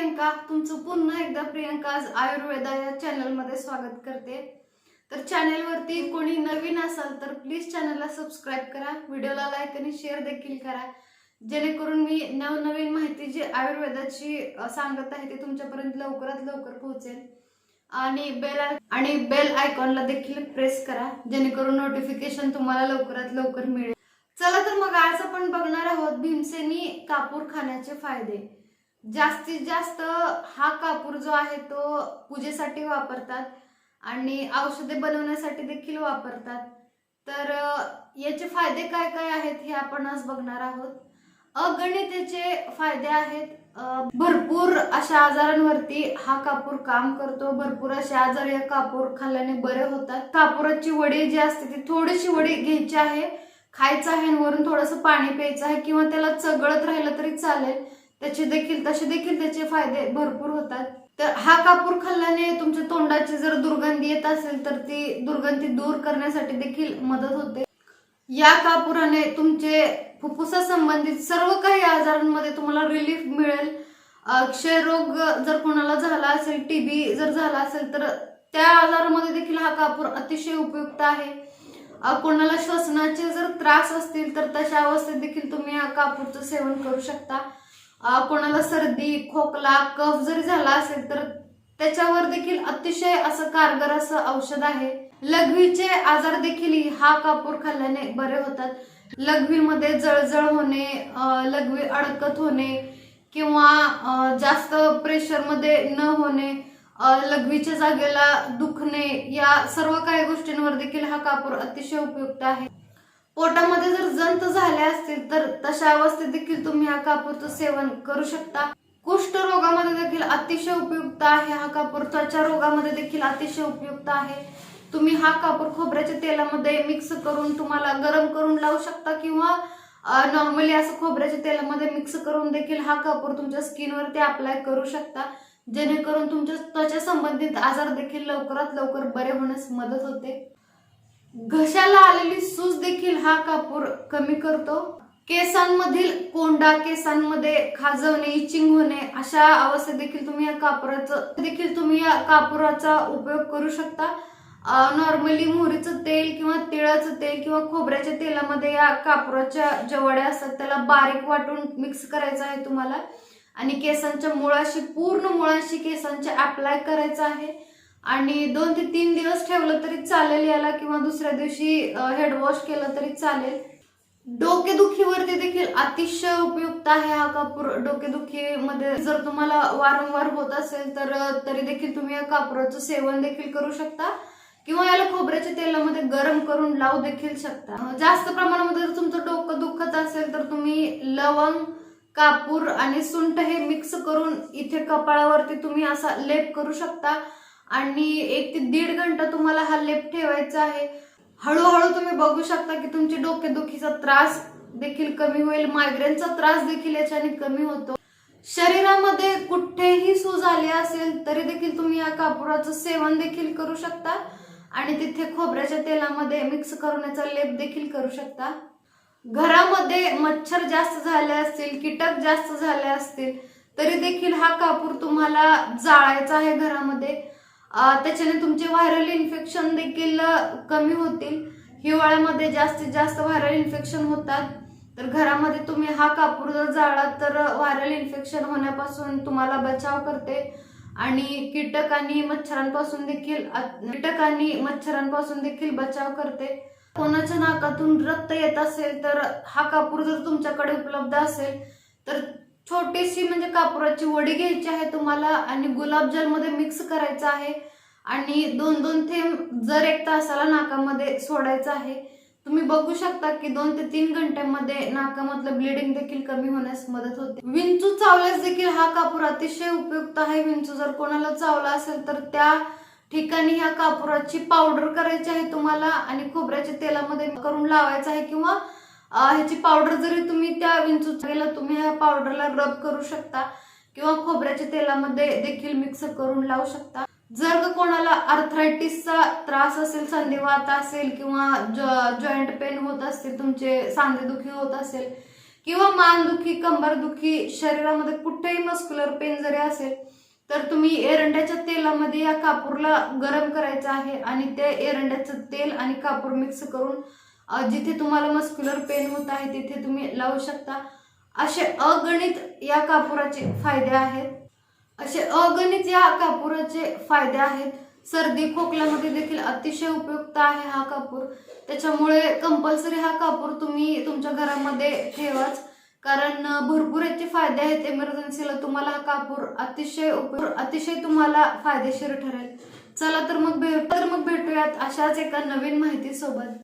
प्रियंका तुमचं पुन्हा एकदा प्रियंका आज आयुर्वेदा या चॅनलमध्ये स्वागत करते. तर चॅनलवरती कोणी नवीन असाल तर प्लीज चॅनलला सबस्क्राईब करा व्हिडिओला लाईक आणि शेअर देखील करा. जेणेकरून मी नवनवीन माहिती जी आयुर्वेदाची सांगत आहे ते तुमच्यापर्यंत लवकरात लवकर पोहोचेल. आणि बेल आय- आणि बेल आयकॉनला देखील प्रेस करा जेणेकरून नोटिफिकेशन तुम्हाला लवकरात लवकर मिळेल. चला तर मग आज आपण बघणार आहोत भीमसेनी कापूर खाण्याचे फायदे. जास्तीत जास्त हा कापूर जो आहे तो पूजेसाठी वापरतात आणि औषधे बनवण्यासाठी देखील वापरतात. तर याचे फायदे काय काय आहेत हे आपण आज बघणार आहोत. अगणित याचे फायदे आहेत. भरपूर अशा आजारांवरती हा कापूर काम करतो. भरपूर असे आजार या कापूर खाल्ल्याने बरे होतात. कापुराची वडी जी असते ती थोडीशी वडी घ्यायची आहे. खायचं आहे वरून थोडंसं पाणी प्यायचं आहे किंवा त्याला चगळत राहिलं तरी चालेल. त्याचे देखील तसे देखील त्याचे फायदे भरपूर होतात. तर हा कापूर खाल्ल्याने तुमच्या तोंडाची जर दुर्गंधी येत असेल तर ती दुर्गंधी दूर करण्यासाठी देखील मदत होते. या कापुराने तुमचे फुफ्फुसा संबंधित सर्व काही आजारांमध्ये तुम्हाला रिलीफ मिळेल. क्षयरोग जर कोणाला झाला असेल टीबी जर झाला असेल तर त्या आजारामध्ये देखील हा कापूर अतिशय उपयुक्त आहे. कोणाला श्वसनाचे जर त्रास असतील तर तशा अवस्थेत देखील तुम्ही हा कापूरचं सेवन करू शकता. कोणाला सर्दी खोकला कफ जरी झाला असेल तर त्याच्यावर देखील अतिशय असं कारगर असं औषध आहे. लघवीचे आजार देखील हा कापूर खाल्ल्याने बरे होतात. लघवीमध्ये जळजळ होणे लघवी अडकत होणे किंवा जास्त प्रेशरमध्ये न होणे लघवीच्या जागेला दुखणे या सर्व काही गोष्टींवर देखील हा कापूर अतिशय उपयुक्त आहे. पोटामध्ये जर जंत झाले असतील तर तशा अवस्थेत देखील तुम्ही हा कापूरचं सेवन करू शकता. कुष्ठ रोगामध्ये देखील अतिशय उपयुक्त आहे हा कापूर. त्वचा रोगामध्ये देखील अतिशय उपयुक्त आहे. तुम्ही हा कापूर खोबऱ्याच्या तेलामध्ये मिक्स करून तुम्हाला गरम करून लावू शकता किंवा नॉर्मली असं खोबऱ्याच्या तेलामध्ये मिक्स करून देखील हा कापूर तुमच्या स्किनवरती अप्लाय करू शकता. जेणेकरून तुमच्या त्वचा संबंधित आजार देखील लवकरात लवकर बरे होण्यास मदत होते. घशाला आलेली सूज देखील हा कापूर कमी करतो. केसांमधील कोंडा केसांमध्ये खाजवणे इचिंग होणे अशा अवस्थेत देखील तुम्ही या कापुराचं देखील तुम्ही या कापुराचा उपयोग करू शकता. नॉर्मली मोहरीचं तेल किंवा तिळाचं तेल किंवा खोबऱ्याच्या तेलामध्ये या कापुराच्या जवळ्या असतात त्याला बारीक वाटून मिक्स करायचं आहे तुम्हाला. आणि केसांच्या मुळाशी पूर्ण मुळाशी केसांच्या अप्लाय करायचं आहे. आणि दोन ते तीन दिवस ठेवलं तरी चालेल याला किंवा दुसऱ्या दिवशी हेडवॉश केलं तरी चालेल. डोकेदुखीवरती देखील अतिशय उपयुक्त आहे हा कापूर. डोकेदुखीमध्ये जर तुम्हाला वारंवार होत असेल तर तरी देखील तुम्ही या कापुराचं सेवन देखील करू शकता. किंवा याला खोबऱ्याच्या तेलामध्ये गरम करून लावू देखील शकता. जास्त प्रमाणामध्ये जर तुमचं डोकं दुखत असेल तर तुम्ही लवंग कापूर आणि सुंठ हे मिक्स करून इथे कपाळावरती तुम्ही असा लेप करू शकता. आणि एक ते दीड घंटा तुम्हाला हा लेप ठेवायचा आहे. हळूहळू तुम्ही बघू शकता की तुमची डोकेदुखीचा त्रास देखील कमी होईल मायग्रेनचा त्रास देखील याच्याने कमी होतो. शरीरामध्ये कुठेही सूज आली असेल तरी देखील तुम्ही या कापुराचं सेवन देखील करू शकता आणि तिथे खोबऱ्याच्या तेलामध्ये मिक्स करून याचा लेप देखील करू शकता. घरामध्ये मच्छर जास्त झाले असतील कीटक जास्त झाले असतील तरी देखील हा कापूर तुम्हाला जाळायचा आहे घरामध्ये. त्याच्याने तुमचे व्हायरल इन्फेक्शन देखील कमी होतील. हिवाळ्यामध्ये जास्तीत जास्त व्हायरल इन्फेक्शन होतात. तर घरामध्ये तुम्ही हा कापूर जर जाळलात तर व्हायरल इन्फेक्शन होण्यापासून तुम्हाला बचाव करते. आणि कीटक आणि मच्छरांपासून देखील कीटक आणि मच्छरांपासून देखील बचाव करते. कोणाच्या नाकातून रक्त येत असेल तर हा कापूर जर तुमच्याकडे उपलब्ध असेल तर छोटीशी म्हणजे कापुराची वडी घ्यायची आहे तुम्हाला आणि गुलाबजलमध्ये मिक्स करायचं आहे. आणि दोन दोन थेंब जर एक तासाला नाकामध्ये सोडायचं आहे. तुम्ही बघू शकता की दोन ते तीन घंट्यामध्ये नाकामधलं ब्लिडिंग देखील कमी होण्यास मदत होते. विंचू चावल्यास देखील हा कापूर अतिशय उपयुक्त आहे. विंचू जर कोणाला चावला असेल तर त्या ठिकाणी ह्या कापुराची पावडर करायची आहे तुम्हाला आणि खोबऱ्याच्या तेलामध्ये करून लावायचं आहे किंवा ह्याची पावडर जरी तुम्ही त्या विंचू गेला तुम्ही ह्या पावडरला रब करू शकता किंवा खोबऱ्याच्या तेलामध्ये देखील मिक्स करून लावू शकता. जर का कोणाला अर्थरायटिसचा त्रास असेल संधिवात असेल किंवा जॉईंट पेन होत असतील तुमचे सांधेदुखी होत असेल किंवा मानदुखी कंबरदुखी शरीरामध्ये कुठेही मस्क्युलर पेन जरी असेल तर तुम्ही एरंड्याच्या तेलामध्ये या कापूरला गरम करायचं आहे आणि ते एरंड्याचं तेल आणि कापूर मिक्स करून जिथे तुम्हाला मस्क्युलर पेन होत आहे तिथे तुम्ही लावू शकता. असे अगणित या कापुराचे फायदे आहेत. असे अगणित या कापुराचे फायदे आहेत. सर्दी खोकल्यामध्ये देखील अतिशय उपयुक्त आहे हा कापूर. त्याच्यामुळे कंपल्सरी हा कापूर तुम्ही तुमच्या घरामध्ये ठेवाच. कारण भरपूर याचे फायदे आहेत. इमर्जन्सीला तुम्हाला हा कापूर अतिशय उपयोग अतिशय तुम्हाला फायदेशीर ठरेल. चला तर मग भेट तर मग भेटूयात अशाच एका नवीन माहितीसोबत.